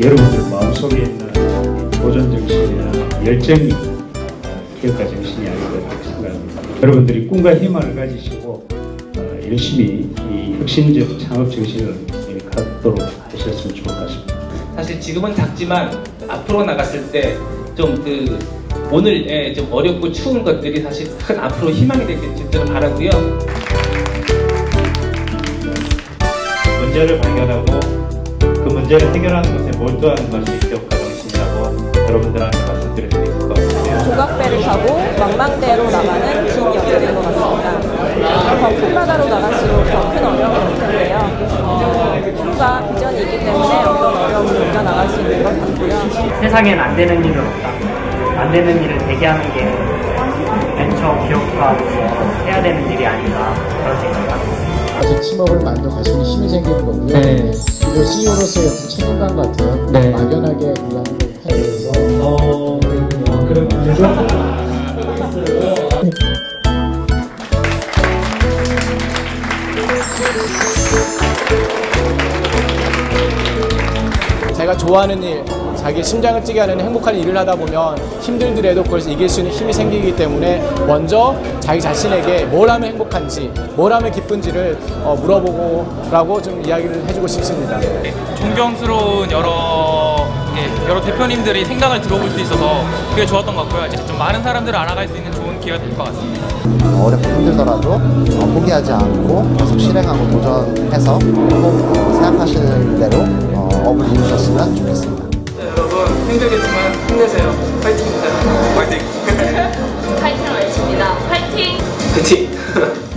여러분들 마음속에 있는 도전 정신이나 열정이 기업가 정신이 아닌가 생각합니다. 여러분들이 꿈과 희망을 가지시고 어, 열심히 이 혁신적 창업 정신을 갖도록 하셨으면 좋을 것 같습니다. 사실 지금은 작지만 앞으로 나갔을 때 좀 그 오늘 예, 좀 어렵고 추운 것들이 사실 큰 앞으로 희망이 되기를 바라고요. 문제를 발견하고 문제를 해결하는 것에 몰두하는 것이 기업가 정신이라고 여러분들한테 말씀드릴 수 있을 것 같아요. 조각배를 타고 망망대로 나가는 긴 여정인 것 같습니다. 더 큰 바다로 나갈수록 더 큰 어려움이 올 텐데요. 어, 꿈과 비전이 있기 때문에 어떤 어려움을 이겨나갈 수 있는 것 같고요. 세상엔 안 되는 일은 없다. 안 되는 일을 대기하는 게 벤처 기업가로서 해야 되는 일이 아닌가 그런 생각을 합니다. 사실 팀워크를 만들어 가시는 힘이 생기는 거고요. 네. 그리고 CEO로서의 어떤 책임감 같은 네. 막연하게 일하는 걸 하면서 어, 그렇군요. 자기가 좋아하는 일, 자기 심장을 뛰게 하는 행복한 일을 하다 보면 힘들더라도 그걸 이길 수 있는 힘이 생기기 때문에 먼저 자기 자신에게 뭘 하면 행복한지, 뭘 하면 기쁜지를 어, 물어보고 라고 좀 이야기를 해주고 싶습니다. 존경스러운 여러 예, 여러 대표님들이 생각을 들어볼 수 있어서 그게 좋았던 것 같고요. 이제 좀 많은 사람들을 알아갈 수 있는 좋은 기회가 될 것 같습니다. 어렵고 힘들더라도 어, 포기하지 않고 계속 실행하고 도전해서 꼭 어, 생각하시는 대로 어, 업을 이루셨으면 좋겠습니다. 여러분 힘들겠지만 힘내세요. 파이팅입니다. 파이팅. 파이팅을 외칩니다. 파이팅! 파이팅.